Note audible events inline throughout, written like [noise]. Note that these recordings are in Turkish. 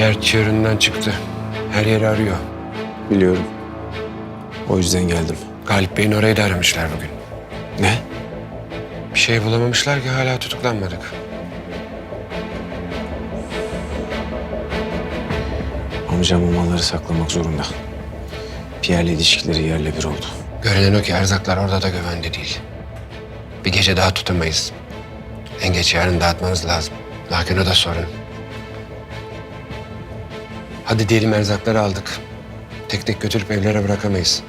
Pierre çığırından çıktı. Her yeri arıyor. Biliyorum. O yüzden geldim. Galip Bey'in orayı da aramışlar bugün. Ne? Bir şey bulamamışlar ki hala tutuklanmadık. Amcam o malları saklamak zorunda. Pierre'le ilişkileri yerle bir oldu. Görünen o ki erzaklar orada da güvende değil. Bir gece daha tutamayız. En geç yarın dağıtmanız lazım. Lakin o da sorun. Hadi diyelim erzakları aldık. Tek tek götürüp evlere bırakamayız.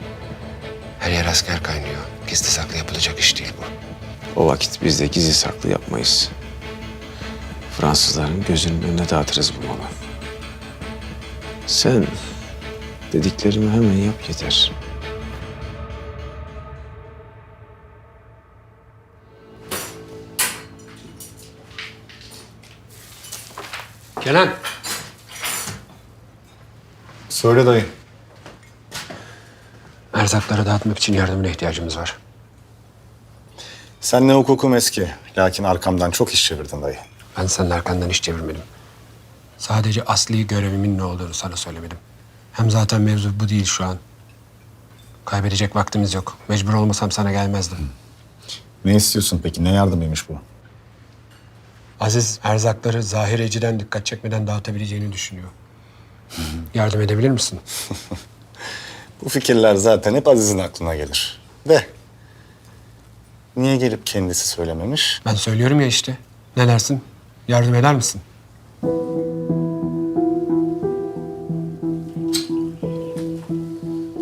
Her yer asker kaynıyor. Gizli saklı yapılacak iş değil bu. O vakit biz de gizli saklı yapmayız. Fransızların gözünün önüne dağıtırız bu malı. Sen dediklerimi hemen yap yeter. Kenan. Söyle dayı. Erzakları dağıtmak için yardımına ihtiyacımız var. Senle hukukum eski. Lakin arkamdan çok iş çevirdin dayı. Ben senin arkandan iş çevirmedim. Sadece asli görevimin ne olduğunu sana söylemedim. Hem zaten mevzu bu değil şu an. Kaybedecek vaktimiz yok. Mecbur olmasam sana gelmezdim. Ne istiyorsun peki? Ne yardımıymış bu? Aziz erzakları zahireciden dikkat çekmeden dağıtabileceğini düşünüyor. Yardım edebilir misin? [laughs] Bu fikirler zaten hep Aziz'in aklına gelir. De. Niye gelip kendisi söylememiş? Ben söylüyorum ya işte. Ne dersin? Yardım eder misin?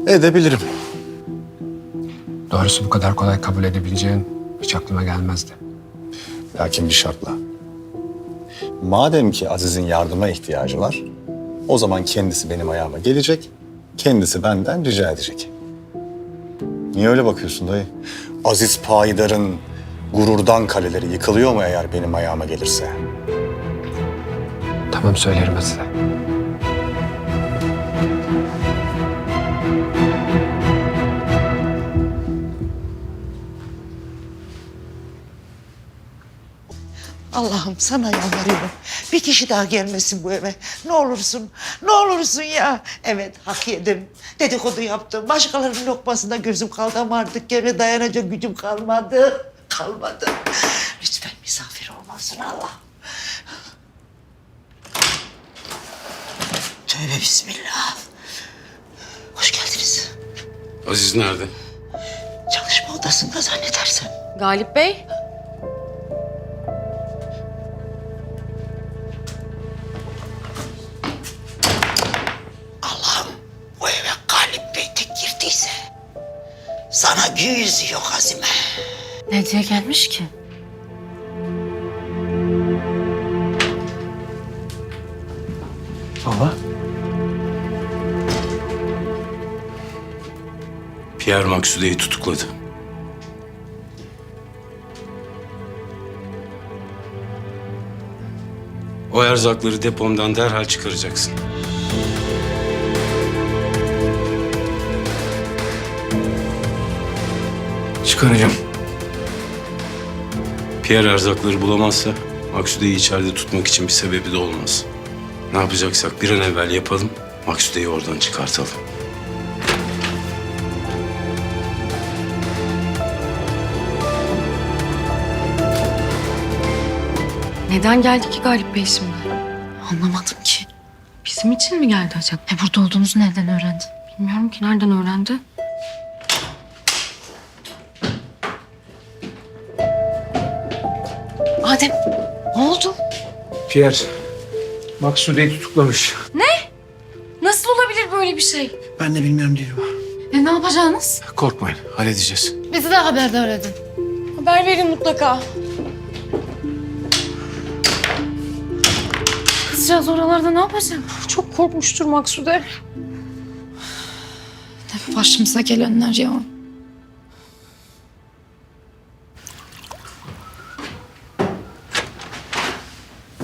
Edebilirim. Doğrusu bu kadar kolay kabul edebileceğin hiç aklıma gelmezdi. Lakin bir şartla. Madem ki Aziz'in yardıma ihtiyacı var, o zaman kendisi benim ayağıma gelecek, kendisi benden rica edecek. Niye öyle bakıyorsun dayı? Aziz Payidar'ın gururdan kaleleri yıkılıyor mu eğer benim ayağıma gelirse? Tamam söylerim Aziz'e. Allah'ım sana yalvarıyorum. Bir kişi daha gelmesin bu eve. Ne olursun, ne olursun ya. Evet, hak yedim. Dedikodu yaptım. Başkalarının lokmasında gözüm kaldı ama artık gene dayanacak gücüm kalmadı. Kalmadı. Lütfen misafir olmasın Allah. Tövbe bismillah. Hoş geldiniz. Aziz nerede? Çalışma odasında zannedersem. Galip Bey, yok Azime. ne diye gelmiş ki? Baba. Pierre Maksude'yi tutukladı. O erzakları depomdan derhal çıkaracaksın. Çıkaracağım. Pierre erzakları bulamazsa Maksude'yi içeride tutmak için bir sebebi de olmaz. Ne yapacaksak bir an evvel yapalım, Maksude'yi oradan çıkartalım. Neden geldi ki Galip Bey şimdi? Anlamadım ki. Bizim için mi geldi acaba? E burada olduğunuzu nereden öğrendi? Bilmiyorum ki nereden öğrendi? Adem ne oldu? Pierre, Maksude'yi tutuklamış. Nasıl olabilir böyle bir şey? Ben de bilmiyorum diyorum. E ne yapacağınız? Korkmayın, halledeceğiz. Bizi de haberdar edin. Haber verin mutlaka. Kızcağız oralarda ne yapacak? Çok korkmuştur Maksude. Ne başımıza gelenler ya.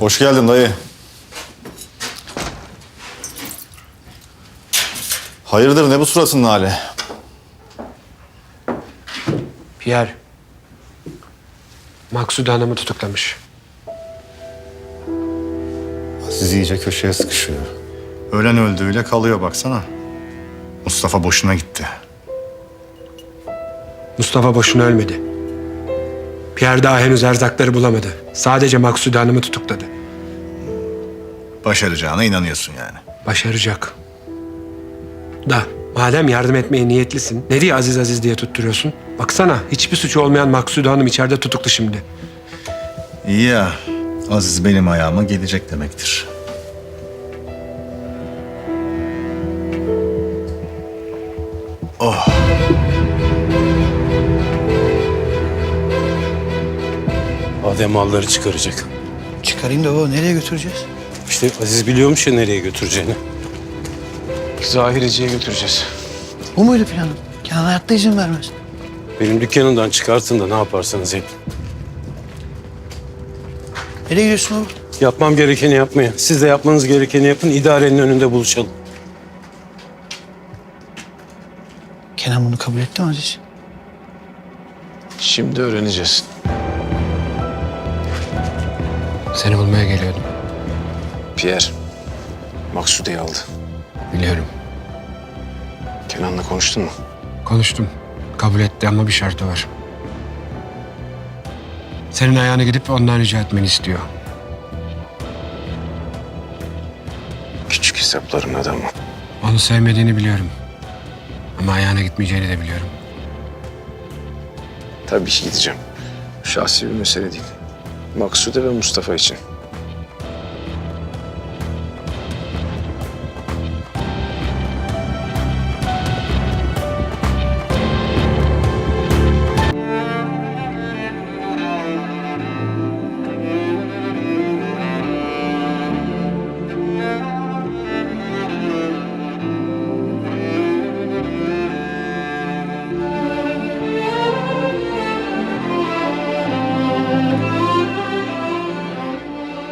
Hoş geldin dayı. Hayırdır ne bu suratının hali? Pierre. Maksude Hanım'ı tutuklamış. Aziz iyice köşeye sıkışıyor. Ölen öldüğüyle kalıyor baksana. Mustafa boşuna gitti. Mustafa boşuna ölmedi. Pierre daha henüz erzakları bulamadı. Sadece Maksude Hanım'ı tutukladı. Başaracağına inanıyorsun yani. Başaracak. Da madem yardım etmeye niyetlisin, ne diye Aziz Aziz diye tutturuyorsun? Baksana hiçbir suçu olmayan Maksude Hanım içeride tutuklu şimdi. İyi ya. Aziz benim ayağıma gelecek demektir. Adem malları çıkaracak. Çıkarayım da baba nereye götüreceğiz? İşte Aziz biliyormuş ya nereye götüreceğini. Zahireci'ye götüreceğiz. Bu muydu planın? Kenan hayatta izin vermez. Benim dükkanımdan çıkartın da ne yaparsanız yapın. Nereye gidiyorsun baba? Yapmam gerekeni yapmaya. Siz de yapmanız gerekeni yapın. İdarenin önünde buluşalım. Kenan bunu kabul etti mi Aziz? Şimdi öğreneceğiz. Seni bulmaya geliyordum. Pierre, Maksude'yi aldı. Biliyorum. Kenan'la konuştun mu? Konuştum. Kabul etti ama bir şartı var. Senin ayağına gidip ondan rica etmeni istiyor. Küçük hesapların adamı. Onu sevmediğini biliyorum. Ama ayağına gitmeyeceğini de biliyorum. Tabii ki gideceğim. Şahsi bir mesele değil. Maksude ve Mustafa için.